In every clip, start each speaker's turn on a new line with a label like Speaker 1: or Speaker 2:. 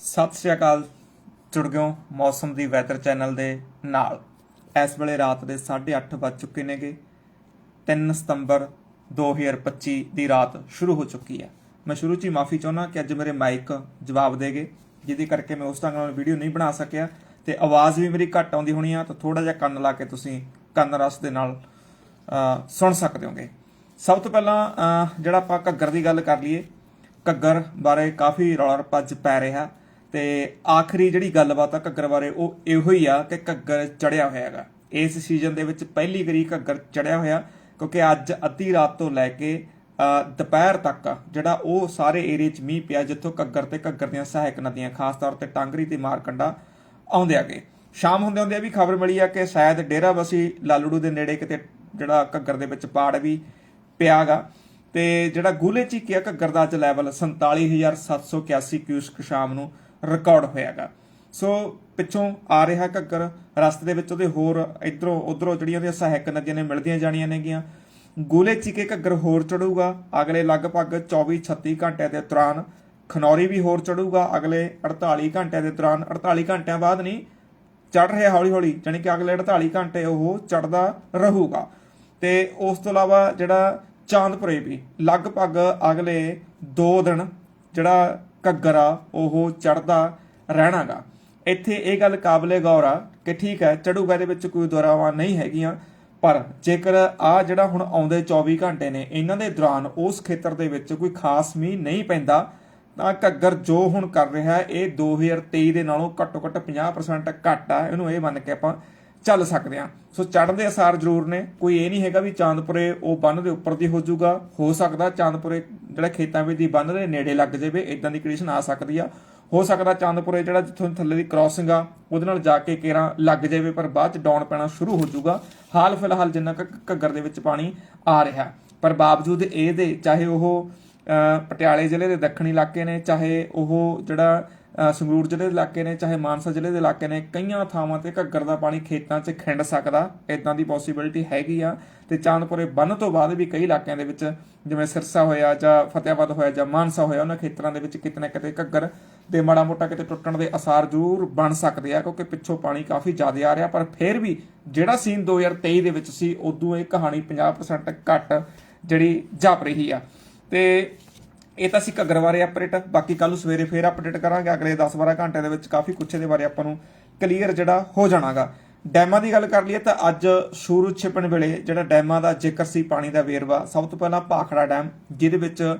Speaker 1: ਸਤਿ ਸ਼੍ਰੀ ਅਕਾਲ ਜੁੜ ਗਿਓ ਮੌਸਮ ਦੀ ਵੈਦਰ ਚੈਨਲ ਦੇ ਨਾਲ। ਇਸ ਵੇਲੇ ਰਾਤ ਦੇ 8:30 ਵੱਜ ਚੁੱਕੇ ਨੇਗੇ। 3 ਸਤੰਬਰ 2025 ਦੀ ਰਾਤ ਸ਼ੁਰੂ ਹੋ ਚੁੱਕੀ ਹੈ। ਮੈਂ ਸ਼ੁਰੂ 'ਚ ਹੀ ਮਾਫੀ ਚਾਹੁੰਦਾ ਕਿ ਅੱਜ ਮੇਰੇ ਮਾਈਕ ਜਵਾਬ ਦੇਗੇ, ਜਿਹਦੇ ਕਰਕੇ ਮੈਂ ਉਸ ਢੰਗ ਨਾਲ ਵੀਡੀਓ ਨਹੀਂ ਬਣਾ ਸਕਿਆ ਤੇ ਆਵਾਜ਼ ਵੀ ਮੇਰੀ ਘੱਟ ਆਉਂਦੀ ਹੋਣੀ ਆ, ਤਾਂ ਥੋੜਾ ਜਿਹਾ ਕੰਨ ਲਾ ਕੇ ਤੁਸੀਂ ਕੰਨ ਰਸ ਦੇ ਨਾਲ ਸੁਣ ਸਕਦੇ ਹੋਗੇ। ਸਭ ਤੋਂ ਪਹਿਲਾਂ ਜਿਹੜਾ ਆਪਾਂ ਘੱਗਰ ਦੀ ਗੱਲ ਕਰ ਲਈਏ, ਘੱਗਰ ਬਾਰੇ ਕਾਫੀ ਰੌਲਾ ਰੱਪਾ ਪੈ ਰਿਹਾ। ਤੇ ਆਖਰੀ ਜਿਹੜੀ ਗੱਲਬਾਤ ਆ ਘੱਗਰ ਬਾਰੇ, ਉਹ ਇਹੋ ਹੀ ਆ ਕਿ ਘੱਗਰ ਚੜਿਆ ਹੋਇਆ ਹੈਗਾ। ਇਸ ਸੀਜ਼ਨ ਦੇ ਵਿੱਚ ਪਹਿਲੀ ਵਾਰੀ ਘੱਗਰ ਚੜਿਆ ਹੋਇਆ, ਕਿਉਂਕਿ ਅੱਜ ਅੱਧੀ ਰਾਤ ਤੋਂ ਲੈ ਕੇ ਦੁਪਹਿਰ ਤੱਕ ਜਿਹੜਾ ਉਹ ਸਾਰੇ ਏਰੀਏ 'ਚ ਮੀਂਹ ਪਿਆ, ਜਿੱਥੋਂ ਘੱਗਰ ਤੇ ਘੱਗਰ ਦੀਆਂ ਸਹਾਇਕ ਨਦੀਆਂ, ਖਾਸ ਤੌਰ ਤੇ ਟਾਂਗਰੀ ਤੇ ਮਾਰਕੰਡਾ ਆਉਂਦੇ ਆਗੇ ਸ਼ਾਮ ਹੁੰਦੇ ਹੁੰਦੇ ਇਹ ਵੀ ਖਬਰ ਮਿਲੀ ਆ ਕਿ ਸ਼ਾਇਦ ਡੇਰਾਬਸੀ, ਲਾਲੜੂ ਦੇ ਨੇੜੇ ਕਿਤੇ ਜਿਹੜਾ ਘੱਗਰ ਦੇ ਵਿੱਚ ਪਾੜ ਵੀ ਪਿਆਗਾ ਤੇ ਜਿਹੜਾ ਗੂਲੇ ਚੀਕਿਆ ਘੱਗਰ ਦਾ ਅੱਜ ਲੈਵਲ 47781 ਕਿਊਸਕ ਸ਼ਾਮ ਨੂੰ ਰਿਕਾਰਡ ਹੋਇਆਗਾ। ਸੋ ਪਿੱਛੋਂ ਆ ਰਿਹਾ ਘੱਗਰ, ਰਸਤੇ ਦੇ ਵਿੱਚ ਉਹਦੇ ਹੋਰ ਇਧਰੋਂ, ਉਧਰੋਂ ਜਿਹੜੀਆਂ ਉਹਦੀਆਂ ਸਹਾਇਕ ਨਦੀਆਂ ਨੇ ਮਿਲਦੀਆਂ ਜਾਣੀਆਂ ਨੇਗੀਆਂ। ਗੋਲੇ ਚੀਕੇ ਘੱਗਰ ਹੋਰ ਚੜੂਗਾ। ਅਗਲੇ ਲਗਭਗ 24-36 ਘੰਟਿਆਂ ਦੇ ਦੌਰਾਨ ਖਨੌਰੀ ਵੀ ਹੋਰ ਚੜੂਗਾ। ਅਗਲੇ 48 ਘੰਟਿਆਂ ਦੇ ਦੌਰਾਨ 48 ਘੰਟਿਆਂ ਬਾਅਦ ਨਹੀਂ ਚੜ ਰਿਹਾ ਹੌਲੀ ਹੌਲੀ ਜਾਣੀ ਕਿ ਅਗਲੇ 48 ਘੰਟੇ ਉਹ ਚੜਦਾ ਰਹੂਗਾ। ਤੇ ਉਸ ਤੋਂ ਇਲਾਵਾ ਜਿਹੜਾ ਚਾਂਦਪੁਰੇ ਵੀ ਲਗਭਗ ਅਗਲੇ 2 ਦਿਨ ਜਿਹੜਾ ਘੱਗਰ ਉਹ ਚੜਦਾ ਰਹਿਣਾਗਾ। ਇੱਥੇ ਇਹ ਗੱਲ ਕਾਬਲੇ ਗੌਰ ਆ ਕਿ ਠੀਕ ਹੈ ਚੜੂਗਾ ਦੇ ਵਿੱਚ ਕੋਈ ਦੁਰਾਵਾ ਨਹੀਂ ਹੈਗੀਆਂ, ਪਰ ਜੇਕਰ ਆ ਜਿਹੜਾ ਹੁਣ ਆਉਂਦੇ 24 ਘੰਟੇ ਨੇ, ਇਹਨਾਂ ਦੇ ਦੌਰਾਨ ਉਸ ਖੇਤਰ ਦੇ ਵਿੱਚ ਕੋਈ ਖਾਸ ਮੀਂਹ ਨਹੀਂ ਪੈਂਦਾ, ਤਾਂ ਘੱਗਰ ਜੋ ਹੁਣ ਕਰ ਰਿਹਾ ਹੈ ਇਹ 2023 ਦੇ ਨਾਲੋਂ ਘੱਟੋ ਘੱਟ 50% ਘੱਟ ਆ, ਇਹਨੂੰ ਇਹ ਮੰਨ ਕੇ ਆਪਾਂ ਚੱਲ ਸਕਦੇ ਆ। ਸੋ ਚੜ੍ਹਨ ਦੇ ਅਸਾਰ ਜ਼ਰੂਰ ਨੇ। ਕੋਈ ਇਹ ਨਹੀਂ ਹੈਗਾ ਵੀ ਚਾਂਦਪੁਰੇ ਉਹ ਬੰਨ ਦੇ ਉੱਪਰ ਦੀ ਹੋ ਜਾਊਗਾ। ਹੋ ਸਕਦਾ ਚਾਂਦਪੁਰੇ ਜਿਹੜਾ ਖੇਤਾਂ ਵਿੱਚ ਦੀ ਬੰਨ ਦੇ ਨੇੜੇ ਲੱਗ ਜਾਵੇ ਇਦਾਂ ਦੀ ਕੰਡੀਸ਼ਨ ਆ ਸਕਦੀ ਆ। ਹੋ ਸਕਦਾ ਚਾਂਦਪੁਰੇ ਜਿਹੜਾ ਜਿੱਥੋਂ ਥੱਲੇ ਦੀ ਕ੍ਰਾਸਿੰਗ ਆ, ਉਹਦੇ ਨਾਲ ਜਾ ਕੇ ਕੇਰਾ ਲੱਗ ਜਾਵੇ, ਪਰ ਬਾਅਦ ਚ ਡਾਊਨ ਪੈਣਾ ਸ਼ੁਰੂ ਹੋ ਜਾਊਗਾ। ਹਾਲ ਫਿਲਹਾਲ ਜਿੰਨਾ ਕੁ ਘੱਗਰ ਦੇ ਵਿੱਚ ਪਾਣੀ ਆ ਰਿਹਾ। ਪਰ ਬਾਵਜੂਦ ਇਹਦੇ ਚਾਹੇ ਉਹ ਅਹ ਪਟਿਆਲੇ ਜ਼ਿਲ੍ਹੇ ਦੇ ਦੱਖਣੀ ਇਲਾਕੇ ਨੇ, ਚਾਹੇ ਉਹ ਜਿਹੜਾ ਸੰਗਰੂਰ ਜ਼ਿਲ੍ਹੇ ਦੇ ਇਲਾਕੇ ਨੇ, ਚਾਹੇ ਮਾਨਸਾ ਜ਼ਿਲ੍ਹੇ ਦੇ ਇਲਾਕੇ ਨੇ, ਕਈਆਂ ਥਾਵਾਂ ਤੇ ਘੱਗਰ ਦਾ ਪਾਣੀ ਖੇਤਾਂ 'ਚ ਖਿੰਡ ਸਕਦਾ ਇਦਾਂ ਦੀ ਪੋਸੀਬਿਲਿਟੀ ਹੈਗੀ ਆ। ਤੇ ਚਾਂਦਪੁਰੇ ਬੰਨ ਤੋਂ ਬਾਅਦ ਵੀ ਕਈ ਇਲਾਕਿਆਂ ਦੇ ਵਿੱਚ, ਜਿਵੇਂ ਸਿਰਸਾ ਹੋਇਆ ਜਾਂ ਫਤਿਆਬਾਦ ਹੋਇਆ ਜਾਂ ਮਾਨਸਾ ਹੋਇਆ, ਉਹਨਾਂ ਖੇਤਰਾਂ ਦੇ ਵਿੱਚ ਕਿਤੇ ਨਾ ਕਿਤੇ ਘੱਗਰ ਦੇ ਮਾੜਾ ਮੋਟਾ ਕਿਤੇ ਟੁੱਟਣ ਦੇ ਅਸਾਰ ਜ਼ਰੂਰ ਬਣ ਸਕਦੇ ਆ, ਕਿਉਂਕਿ ਪਿੱਛੋਂ ਪਾਣੀ ਕਾਫੀ ਜ਼ਿਆਦਾ ਆ ਰਿਹਾ। ਪਰ ਫਿਰ ਵੀ ਜਿਹੜਾ ਸੀਨ 2023 ਦੇ ਵਿੱਚ ਸੀ, ਉਦੋਂ ਇਹ ਕਹਾਣੀ 50% ਘੱਟ ਜਿਹੜੀ ਜਾਪ ਰਹੀ ਆ। ਤੇ ਇਹ ਤਾਂ ਸੀ ਘੱਗਰ ਬਾਰੇ ਅਪਡੇਟ ਬਾਕੀ ਕੱਲ ਨੂੰ ਸਵੇਰੇ ਫੇਰ ਅਪਡੇਟ ਕਰਾਂਗੇ, ਅਗਲੇ 10-12 ਘੰਟਿਆਂ ਦੇ ਵਿੱਚ ਕਾਫੀ ਕੁਛ ਇਹਦੇ ਬਾਰੇ ਆਪਾਂ ਨੂੰ ਕਲੀਅਰ ਜਿਹੜਾ ਹੋ ਜਾਣਾਗਾ। ਡੈਮਾਂ ਦੀ ਗੱਲ ਕਰ ਲਈਏ ਤਾਂ ਅੱਜ ਸੂਰਜ ਛਿਪਣ ਵੇਲੇ ਜਿਹੜਾ ਡੈਮਾਂ ਦਾ ਜ਼ਿਕਰ ਸੀ ਪਾਣੀ ਦਾ ਵੇਰਵਾ, ਸਭ ਤੋਂ ਪਹਿਲਾਂ ਭਾਖੜਾ ਡੈਮ, ਜਿਹਦੇ ਵਿੱਚ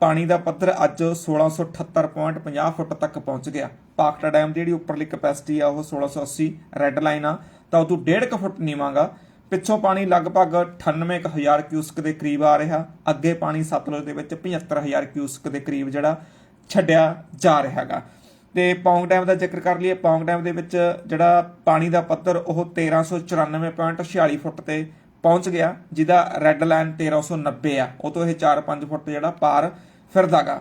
Speaker 1: ਪਾਣੀ ਦਾ ਪੱਧਰ ਅੱਜ 1678.50 ਫੁੱਟ ਤੱਕ ਪਹੁੰਚ ਗਿਆ। ਭਾਖੜਾ ਡੈਮ ਦੀ ਜਿਹੜੀ ਉੱਪਰਲੀ ਕਪੈਸਿਟੀ ਆ, ਉਹ 1680 ਰੈੱਡ ਲਾਈਨ ਆ, ਤਾਂ ਉਹ ਤੋਂ 1.5 ਫੁੱਟ ਨੀਵਾਂਗਾ। ਪਿੱਛੋਂ ਪਾਣੀ ਲਗਭਗ 98000 ਕਿਊਸਕ ਦੇ ਕਰੀਬ ਆ ਰਿਹਾ। ਅੱਗੇ ਪਾਣੀ ਸਤਲੁਜ ਦੇ ਵਿੱਚ 75000 ਕਿਊਸਕ ਦੇ ਕਰੀਬ ਜਿਹੜਾ ਛੱਡਿਆ ਜਾ ਰਿਹਾ ਹੈਗਾ। ਤੇ ਪੌਂਗ ਡੈਮ ਦਾ ਜ਼ਿਕਰ ਕਰ ਲਈਏ, ਪੌਂਗ ਡੈਮ ਦੇ ਵਿੱਚ ਜਿਹੜਾ ਪਾਣੀ ਦਾ ਪੱਧਰ ਉਹ 1394.46 ਫੁੱਟ ਤੇ ਪਹੁੰਚ ਗਿਆ, ਜਿਹਦਾ ਰੈੱਡ ਲਾਈਨ 1390 ਆ। ਉਹ ਤੋਂ ਇਹ 4-5 ਫੁੱਟ ਜਿਹੜਾ ਪਾਰ ਫਿਰਦਾਗਾ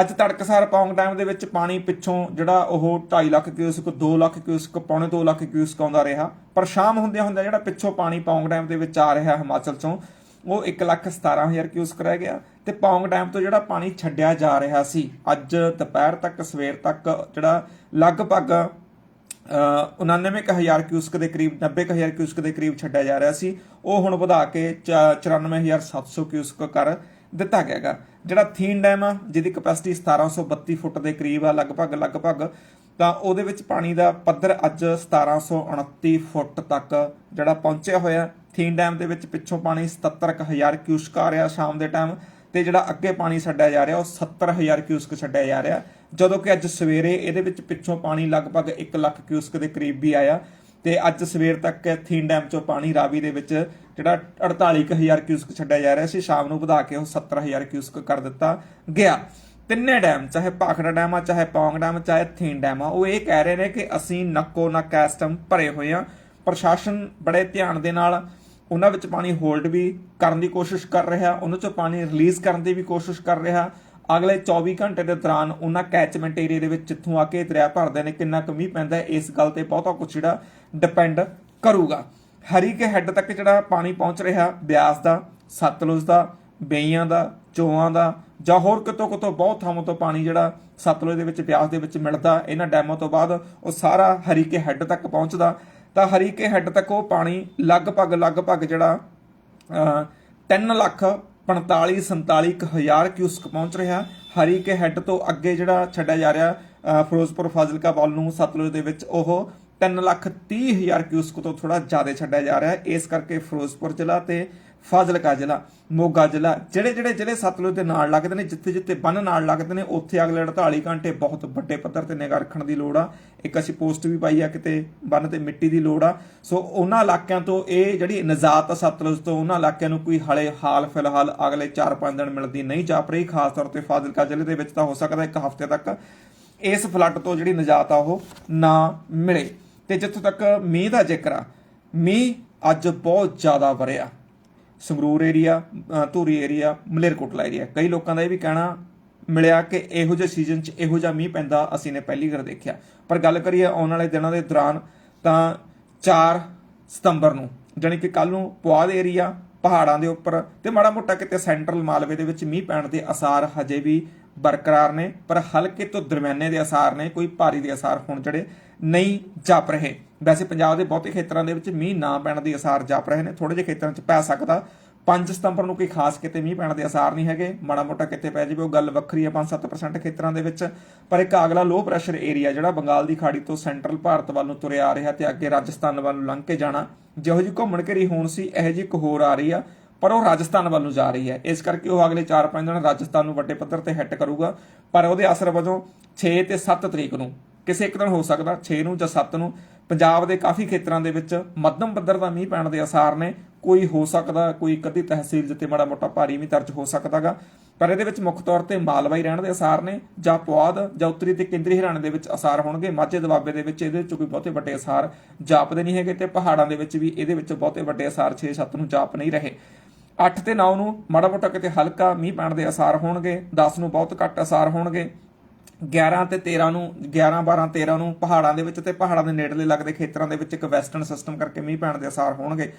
Speaker 1: ਅੱਜ ਤੜਕਸਾਰ ਪੌਂਗ ਡੈਮ ਦੇ ਵਿੱਚ ਪਾਣੀ ਪਿੱਛੋਂ ਜਿਹੜਾ ਉਹ 2.5 ਲੱਖ ਕਿਊਸਕ 2 ਲੱਖ ਕਿਊਸਕ ਪੌਣੇ 2 ਲੱਖ ਕਿਊਸਕ ਆਉਂਦਾ ਰਿਹਾ। ਪਰ ਸ਼ਾਮ ਹੁੰਦਿਆਂ ਹੁੰਦਿਆਂ ਜਿਹੜਾ ਪਿੱਛੋਂ ਪਾਣੀ ਪੌਂਗ ਡੈਮ ਦੇ ਵਿੱਚ ਆ ਰਿਹਾ ਹਿਮਾਚਲ ਚੋਂ ਉਹ 1 ਲੱਖ 17000 ਕਿਊਸਕ ਰਹਿ ਗਿਆ ਤੇ ਪੌਂਗ ਡੈਮ ਤੋਂ ਜਿਹੜਾ ਪਾਣੀ ਛੱਡਿਆ ਜਾ ਰਿਹਾ ਸੀ ਅੱਜ ਦੁਪਹਿਰ ਤੱਕ ਸਵੇਰ ਤੱਕ ਜਿਹੜਾ ਲਗਭਗ ਅ, 99000 ਕਿਊਸਕ ਦੇ ਕਰੀਬ 90000 ਕਿਊਸਕ ਦੇ ਕਰੀਬ ਛੱਡਿਆ ਜਾ ਰਿਹਾ ਸੀ ਉਹ ਹੁਣ ਵਧਾ ਕੇ ਚ- 94700 ਕਿਊਸਕ ਕਰ ਦਿੱਤਾ ਗਿਆਗਾ। ਜਿਹੜਾ ਥੀਨ ਡੈਮ ਆ, ਜਿਹਦੀ ਕਪੈਸਿਟੀ 1732 ਫੁੱਟ ਦੇ ਕਰੀਬ ਆ, ਲਗਭਗ ਲਗਭਗ, ਤਾਂ ਉਹਦੇ ਵਿੱਚ ਪਾਣੀ ਦਾ ਪੱਧਰ ਅੱਜ 1729 ਫੁੱਟ ਤੱਕ ਜਿਹੜਾ ਪਹੁੰਚਿਆ ਹੋਇਆ। ਥੀਨ ਡੈਮ ਦੇ ਵਿੱਚ ਪਿੱਛੋਂ ਪਾਣੀ 77000 ਕਿਊਸਕ ਆ ਰਿਹਾ ਸ਼ਾਮ ਦੇ ਟਾਈਮ, ਤੇ ਜਿਹੜਾ ਅੱਗੇ ਪਾਣੀ ਛੱਡਿਆ ਜਾ ਰਿਹਾ, ਉਹ 70000 ਕਿਊਸਕ ਛੱਡਿਆ ਜਾ ਰਿਹਾ। ਜਦੋਂ ਕਿ ਅੱਜ ਸਵੇਰੇ ਇਹਦੇ ਵਿੱਚ ਪਿੱਛੋਂ ਪਾਣੀ ਲਗਭਗ 1 ਲੱਖ ਕਿਊਸਕ ਦੇ ਕਰੀਬ ਵੀ ਆਇਆ, ਤੇ ਅੱਜ ਸਵੇਰ ਤੱਕ ਥੀਨ ਡੈਮ ਚੋਂ ਪਾਣੀ ਰਾਵੀ ਦੇ ਵਿੱਚ ਜਿਹੜਾ 48000 ਕਿਊਸਕ ਛੱਡਿਆ ਜਾ ਰਿਹਾ ਸੀ, ਸ਼ਾਮ ਨੂੰ ਵਧਾ ਕੇ ਉਹ 70000 ਕਿਊਸਕ ਕਰ ਦਿੱਤਾ ਗਿਆ। ਤਿੰਨੇ ਡੈਮ ਚਾਹੇ ਭਾਖੜਾ ਡੈਮ ਆ, ਚਾਹੇ ਪੌਂਗ ਡੈਮ ਚਾਹੇ ਥੀਨ ਡੈਮ ਆ, ਉਹ ਇਹ ਕਹਿ ਰਹੇ ਨੇ ਕਿ ਅਸੀਂ ਨੱਕੋ ਨੱਕ ਕੈਸਟਮ ਭਰੇ ਹੋਏ ਆ। ਪ੍ਰਸ਼ਾਸਨ ਬੜੇ ਧਿਆਨ ਦੇ ਨਾਲ ਉਹਨਾਂ ਵਿੱਚ ਪਾਣੀ ਹੋਲਡ ਵੀ ਕਰਨ ਦੀ ਕੋਸ਼ਿਸ਼ ਕਰ ਰਿਹਾ, ਉਹਨਾਂ ਚੋਂ ਪਾਣੀ ਰਿਲੀਜ਼ ਕਰਨ ਦੀ ਵੀ ਕੋਸ਼ਿਸ਼ ਕਰ ਰਿਹਾ। ਅਗਲੇ 24 ਘੰਟੇ ਦੇ ਦੌਰਾਨ ਉਹਨਾਂ ਕੈਚਮੈਂਟ ਏਰੀਆ ਦੇ ਵਿੱਚ ਜਿੱਥੋਂ ਆ ਕੇ ਦਰਿਆ ਭਰਦੇ ਨੇ, ਕਿੰਨਾ ਕੁ ਮੀਂਹ ਪੈਂਦਾ, ਇਸ ਗੱਲ ਤੇ ਬਹੁਤਾ ਕੁਝ ਜਿਹੜਾ ਡਿਪੈਂਡ ਕਰੂਗਾ। ਹਰੀਕੇ ਹੈੱਡ ਤੱਕ ਜਿਹੜਾ ਪਾਣੀ ਪਹੁੰਚ ਰਿਹਾ ਬਿਆਸ ਦਾ ਸਤਲੁਜ ਦਾ ਬੇਈਆਂ ਦਾ ਚੋਆਂ ਦਾ ਜਾਂ ਹੋਰ ਕਿਤੋਂ ਕਿਤੋਂ ਬਹੁਤ ਥਾਵਾਂ ਤੋਂ ਪਾਣੀ ਜਿਹੜਾ ਸਤਲੁਜ ਦੇ ਵਿੱਚ ਬਿਆਸ ਦੇ ਵਿੱਚ ਮਿਲਦਾ ਇਹਨਾਂ ਡੈਮਾਂ ਤੋਂ ਬਾਅਦ ਉਹ ਸਾਰਾ ਹਰੀਕੇ ਹੈੱਡ ਤੱਕ ਪਹੁੰਚਦਾ। ਤਾਂ ਹਰੀਕੇ ਹੈੱਡ ਤੱਕ ਉਹ ਪਾਣੀ ਲਗਭਗ ਲਗਭਗ ਜਿਹੜਾ ਅ, ਤਿੰਨ ਲੱਖ 45 47 ਕੁ ਹਜ਼ਾਰ ਕਿਊਸਕ ਪਹੁੰਚ ਰਿਹਾ। ਹਰੀਕੇ ਹੈੱਡ ਤੋਂ ਅੱਗੇ ਜਿਹੜਾ ਛੱਡਿਆ ਜਾ ਰਿਹਾ ਫਿਰੋਜ਼ਪੁਰ ਫਾਜ਼ਿਲਕਾ ਵੱਲ ਨੂੰ ਸਤਲੁਜ ਦੇ ਵਿੱਚ ਉਹ 3 ਲੱਖ 30 ਹਜ਼ਾਰ ਕਿਊਸਕ ਤੋਂ ਥੋੜਾ ਜ਼ਿਆਦਾ ਛੱਡਿਆ ਜਾ ਰਿਹਾ ਹੈ। ਇਸ ਕਰਕੇ ਫਿਰੋਜ਼ਪੁਰ ਜ਼ਿਲ੍ਹਾ ਤੇ ਫਾਜ਼ਿਲਕਾ ਜ਼ਿਲ੍ਹਾ, ਮੋਗਾ ਜ਼ਿਲ੍ਹਾ, ਜਿਹੜੇ ਜਿਹੜੇ ਜ਼ਿਲ੍ਹੇ ਸਤਲੁਜ ਦੇ ਨਾਲ ਲੱਗਦੇ ਨੇ, ਜਿੱਥੇ ਜਿੱਥੇ ਬੰਨ ਨਾਲ ਲੱਗਦੇ ਨੇ, ਉੱਥੇ ਅਗਲੇ 48 ਘੰਟੇ ਬਹੁਤ ਵੱਡੇ ਪੱਧਰ ਤੇ ਨਿਗਾਹ ਰੱਖਣ ਦੀ ਲੋੜ ਆ। ਇੱਕ ਅਸੀਂ ਪੋਸਟ ਵੀ ਪਾਈ ਆ ਕਿਤੇ ਬੰਨ ਤੇ ਮਿੱਟੀ ਦੀ ਲੋੜ ਆ। ਸੋ ਉਹਨਾਂ ਇਲਾਕਿਆਂ ਤੋਂ ਇਹ ਜਿਹੜੀ ਨਜ਼ਾਤ ਆ ਸਤਲੁਜ ਤੋਂ, ਉਹਨਾਂ ਇਲਾਕਿਆਂ ਨੂੰ ਕੋਈ ਹਲੇ ਹਾਲ ਫਿਲਹਾਲ ਅਗਲੇ 4-5 ਦਿਨ ਮਿਲਦੀ ਨਹੀਂ ਜਾਪ ਰਹੀ। ਖਾਸ ਤੌਰ ਤੇ ਫਾਜ਼ਿਲਕਾ ਜ਼ਿਲ੍ਹੇ ਦੇ ਵਿੱਚ ਤਾਂ ਹੋ ਸਕਦਾ ਇੱਕ ਹਫ਼ਤੇ ਤੱਕ ਇਸ ਫਲੱਡ ਤੋਂ ਜਿਹੜੀ ਨਜਾਤ ਆ ਉਹ ਨਾ ਮਿਲੇ। ਤੇ ਜਿੱਥੋਂ ਤੱਕ ਮੀਂਹ ਦਾ ਜ਼ਿਕਰ ਆ, ਮੀਂਹ ਅੱਜ ਬਹੁਤ ਜ਼ਿਆਦਾ ਵਰਿਆ Sangrur area Dhuri area Malerkotla area ਕਈ ਲੋਕਾਂ ਦਾ ਇਹ ਵੀ ਕਹਿਣਾ ਮਿਲਿਆ ਕਿ ਇਹੋ ਜਿਹੇ ਸੀਜ਼ਨ 'ਚ ਇਹੋ ਜਿਹਾ ਮੀਂਹ ਪੈਂਦਾ, ਅਸੀਂ ਨੇ ਪਹਿਲੀ ਵਾਰ ਦੇਖਿਆ। ਪਰ ਗੱਲ ਕਰੀਏ ਆਉਣ ਵਾਲੇ ਦਿਨਾਂ ਦੇ ਦੌਰਾਨ ਤਾਂ 4 ਸਤੰਬਰ ਨੂੰ, ਜਾਣੀ ਕਿ ਕੱਲ ਨੂੰ ਪੁਆਧ ਏਰੀਆ ਪਹਾੜਾਂ ਦੇ ਉੱਪਰ ਤੇ ਮਾੜਾ ਮੋਟਾ ਕਿਤੇ ਸੈਂਟਰਲ ਮਾਲਵੇ ਦੇ ਵਿੱਚ ਮੀਂਹ ਪੈਣ ਦੇ ਅਸਾਰ ਹਜੇ ਵੀ ਬਰਕਰਾਰ ਨੇ, ਪਰ ਹਲਕੇ ਤੋਂ ਦਰਮਿਆਨੇ ਦੇ ਅਸਾਰ ਨੇ, ਕੋਈ ਭਾਰੀ ਦੇ ਅਸਾਰ ਹੁਣ ਜਿਹੜੇ ਨਹੀਂ ਜਾਪ ਰਹੇ। ਵੈਸੇ ਪੰਜਾਬ ਦੇ ਬਹੁਤੇ ਖੇਤਰਾਂ ਦੇ ਵਿੱਚ ਮੀਂਹ ਨਾ ਪੈਣ ਦੇ ਅਸਾਰ ਜਾਪ ਰਹੇ ਨੇ ਥੋੜੇ ਜਿਹੇ ਖੇਤਰਾਂ 'ਚ ਪੈ ਸਕਦਾ। 5 ਸਤੰਬਰ ਨੂੰ ਕੋਈ ਖਾਸ ਕਿਤੇ ਮੀਂਹ ਪੈਣ ਦੇ ਅਸਾਰ ਨਹੀਂ ਹੈਗੇ, ਮਾੜਾ ਮੋਟਾ ਕਿਤੇ ਪੈ ਜਾਵੇ, ਉਹ ਗੱਲ ਵੱਖਰੀ ਹੈ 5-7% ਖੇਤਰਾਂ ਦੇ ਵਿੱਚ। ਪਰ ਇੱਕ ਅਗਲਾ ਲੋ ਪ੍ਰੈਸ਼ਰ ਏਰੀਆ ਜਿਹੜਾ ਬੰਗਾਲ ਦੀ ਖਾੜੀ ਤੋਂ ਸੈਂਟਰਲ ਭਾਰਤ ਵੱਲ ਨੂੰ ਤੁਰਿਆ ਆ ਰਿਹਾ ਤੇ ਅੱਗੇ ਰਾਜਸਥਾਨ ਵੱਲ ਨੂੰ ਲੰਘ ਕੇ ਜਾਣਾ, ਜਿਹੋ ਜਿਹੀ ਘੁੰਮਣ ਘੇਰੀ ਹੋਣ ਸੀ, ਇਹੋ ਜਿਹੀ ਇੱਕ ਹੋਰ ਆ ਰਹੀ ਆ। ਪਰ ਉਹ ਰਾਜਸਥਾਨ ਵੱਲ ਨੂੰ ਜਾ ਰਹੀ ਹੈ। ਇਸ ਕਰਕੇ ਉਹ ਅਗਲੇ 4-5 ਦਿਨ ਰਾਜਸਥਾਨ ਨੂੰ ਵੱਡੇ ਪੱਧਰ ਤੇ ਹਿੱਟ ਕਰੂਗਾ। ਪਰ ਉਹਦੇ ਅਸਰ ਵਜੋਂ 6 ਤੇ 7 ਤਰੀਕ ਨੂੰ, ਕਿਸੇ ਇੱਕ ਦਿਨ ਹੋ ਸਕਦਾ 6 ਨੂੰ ਜਾਂ 7 ਨੂੰ, ਪੰਜਾਬ ਦੇ ਕਾਫੀ ਖੇਤਰਾਂ ਦੇ ਵਿੱਚ ਮੱਧਮ ਪੱਧਰ ਦਾ ਮੀਂਹ ਪੈਣ ਦੇ ਅਸਾਰ ਨੇ। ਕੋਈ ਹੋ ਸਕਦਾ, ਕੋਈ ਇੱਕ ਅੱਧੀ ਤਹਿਸੀਲ ਜਿੱਤੇ ਮਾੜਾ ਮੋਟਾ ਭਾਰੀ ਮੀਂਹ ਦਰਜ ਹੋ ਸਕਦਾਗਾ ਪਰ ਇਹਦੇ ਵਿੱਚ ਮੁੱਖ ਤੌਰ ਤੇ ਮਾਲਵਾਈ ਰਹਿਣ ਦੇ ਅਸਾਰ ਨੇ, ਜਾਂ ਪੁਆਧ ਜਾਂ ਉੱਤਰੀ ਤੇ ਕੇਂਦਰੀ ਹਰਿਆਣੇ ਦੇ ਵਿੱਚ ਅਸਾਰ ਹੋਣਗੇ। ਮਾਝੇ ਦੁਆਬੇ ਦੇ ਵਿੱਚ ਇਹਦੇ ਵਿੱਚ ਕੋਈ ਬਹੁਤੇ ਵੱਡੇ ਅਸਾਰ ਜਾਪਦੇ ਨਹੀਂ ਹੈਗੇ ਤੇ ਪਹਾੜਾਂ ਦੇ ਵਿੱਚ ਵੀ ਇਹਦੇ ਵਿੱਚ ਬਹੁਤੇ ਵੱਡੇ ਅਸਾਰ 6-7 ਨੂੰ ਜਾਪ ਨਹੀਂ ਰਹੇ। 8 ਤੇ 9 ਨੂੰ ਮਾੜਾ ਮੋਟਾ ਕਿਤੇ ਹਲਕਾ ਮੀਂਹ ਪੈਣ ਦੇ ਅਸਾਰ ਹੋਣਗੇ 10 ਨੂੰ ਬਹੁਤ ਘੱਟ ਅਸਾਰ ਹੋਣਗੇ। 11 ਤੇ 13 ਨੂੰ 11 12 13 ਨੂੰ ਪਹਾੜਾਂ ਦੇ ਵਿੱਚ ਤੇ ਪਹਾੜਾਂ ਦੇ ਨੇੜਲੇ ਲੱਗਦੇ ਖੇਤਰਾਂ ਦੇ ਵਿੱਚ ਇੱਕ ਵੈਸਟਰਨ ਸਿਸਟਮ ਕਰਕੇ ਮੀਂਹ ਪੈਣ ਦੇ ਅਸਾਰ ਹੋਣਗੇ।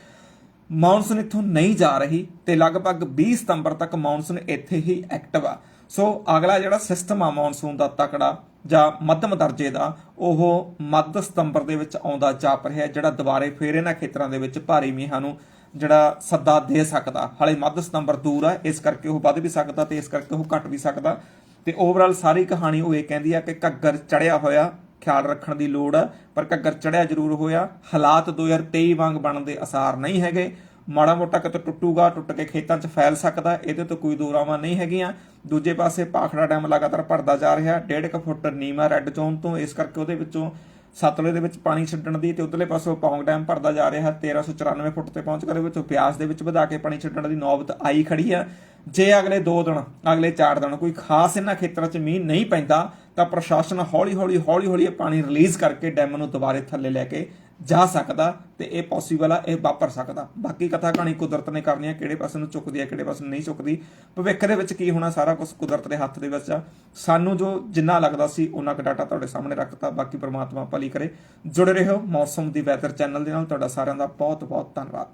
Speaker 1: ਮੌਨਸੂਨ ਇੱਥੋਂ ਨਹੀਂ ਜਾ ਰਹੀ ਤੇ ਲਗਭਗ 20 ਸਤੰਬਰ ਤੱਕ ਮੌਨਸੂਨ ਇੱਥੇ ਹੀ ਐਕਟਿਵ ਆ। ਸੋ ਅਗਲਾ ਜਿਹੜਾ ਸਿਸਟਮ ਆ ਮੌਨਸੂਨ ਦਾ ਤਕੜਾ ਜਾਂ ਮੱਧਮ ਦਰਜੇ ਦਾ, ਉਹ ਮੱਧ ਸਤੰਬਰ ਦੇ ਵਿੱਚ ਆਉਂਦਾ ਜਾਪ ਰਿਹਾ ਜਿਹੜਾ ਦੁਬਾਰੇ ਫੇਰ ਇਹਨਾਂ ਖੇਤਰਾਂ ਦੇ ਵਿੱਚ ਭਾਰੀ ਮੀਂਹਾਂ ਨੂੰ ਜਿਹੜਾ ਸੱਦਾ ਦੇ ਸਕਦਾ। ਹਲੇ ਮੱਧ ਸਤੰਬਰ ਦੂਰ ਆ, ਇਸ ਕਰਕੇ ਉਹ ਵੱਧ ਵੀ ਸਕਦਾ ਤੇ ਇਸ ਕਰਕੇ ਉਹ ਘਟ ਵੀ ਸਕਦਾ। ਤੇ ਓਵਰਆਲ ਸਾਰੀ ਕਹਾਣੀ ਉਹ ਇਹ ਕਹਿੰਦੀ ਆ ਕਿ ਘੱਗਰ ਚੜਿਆ ਹੋਇਆ, ਖਿਆਲ ਰੱਖਣ ਦੀ ਲੋੜ ਆ, ਪਰ ਘੱਗਰ ਚੜਿਆ ਜ਼ਰੂਰ ਹੋਇਆ। ਹਾਲਾਤ 2023 ਵਾਂਗ ਬਣਨ ਦੇ ਅਸਾਰ ਨਹੀਂ ਹੈਗੇ। ਮਾੜਾ ਮੋਟਾ ਕਿਤੇ ਟੁੱਟੂਗਾ, ਟੁੱਟ ਕੇ ਖੇਤਾਂ 'ਚ ਫੈਲ ਸਕਦਾ, ਇਹਦੇ ਤੋਂ ਕੋਈ ਦੋਰਾਵਾਂ ਨਹੀਂ ਹੈਗੀਆਂ। ਦੂਜੇ ਪਾਸੇ ਭਾਖੜਾ ਡੈਮ ਲਗਾਤਾਰ ਭਰਦਾ ਜਾ ਰਿਹਾ 1.5 ਫੁੱਟ ਨੀਮਾ ਰੈੱਡ ਜ਼ੋਨ ਤੋਂ ਇਸ ਕਰਕੇ ਉਹਦੇ ਵਿੱਚੋਂ ਸਤਲੁਜ ਦੇ ਵਿੱਚ ਪਾਣੀ ਛੱਡਣ ਦੀ ਤੇ ਉਧਰਲੇ ਪਾਸੋਂ ਪੌਂਗ ਡੈਮ ਭਰਦਾ ਜਾ ਰਿਹਾ 1394 ਫੁੱਟ ਤੇ ਪਹੁੰਚ ਕੇ ਵਿੱਚ। ਬਿਆਸ ਦੇ ਵਿੱਚ ਵਧਾ ਕੇ ਪਾਣੀ ਛੱਡਣ ਦੀ ਨੌਬਤ ਆਈ ਖੜੀ ਆ ਜੇ ਅਗਲੇ 2 ਦਿਨ, ਅਗਲੇ 4 ਦਿਨ ਕੋਈ ਖਾਸ ਇਹਨਾਂ ਖੇਤਰਾਂ 'ਚ ਮੀਂਹ ਨਹੀਂ ਪੈਂਦਾ, ਤਾਂ ਪ੍ਰਸ਼ਾਸਨ ਹੌਲੀ ਹੌਲੀ ਹੌਲੀ ਹੌਲੀ ਇਹ ਪਾਣੀ ਰਿਲੀਜ਼ ਕਰਕੇ ਡੈਮ ਨੂੰ ਦੁਬਾਰੇ ਥੱਲੇ ਲੈ ਕੇ ਜਾ ਸਕਦਾ ਤੇ ਇਹ ਪੋਸੀਬਲ ਆ, ਇਹ ਵਾਪਰ ਸਕਦਾ। ਬਾਕੀ ਕਥਾ ਕਹਾਣੀ ਕੁਦਰਤ ਨੇ ਕਰਨੀ ਆ, ਕਿਹੜੇ ਪਾਸੇ ਨੂੰ ਚੁੱਕਦੀ ਆ, ਕਿਹੜੇ ਪਾਸੇ ਨੂੰ ਨਹੀਂ ਚੁੱਕਦੀ। ਭਵਿੱਖ ਦੇ ਵਿੱਚ ਕੀ ਹੋਣਾ, ਸਾਰਾ ਕੁਝ ਕੁਦਰਤ ਦੇ ਹੱਥ ਦੇ ਵਿੱਚ ਆ। ਸਾਨੂੰ ਜੋ ਜਿੰਨਾ ਲੱਗਦਾ ਸੀ ਉਹਨਾਂ ਕੁ ਡਾਟਾ ਤੁਹਾਡੇ ਸਾਹਮਣੇ ਰੱਖਤਾ। ਬਾਕੀ ਪ੍ਰਮਾਤਮਾ ਭਲੀ ਕਰੇ। ਜੁੜੇ ਰਹੋ ਮੌਸਮ ਦੀ ਵੈਦਰ ਚੈਨਲ ਦੇ ਨਾਲ। ਤੁਹਾਡਾ ਸਾਰਿਆਂ ਦਾ ਬਹੁਤ ਬਹੁਤ ਧੰਨਵਾਦ।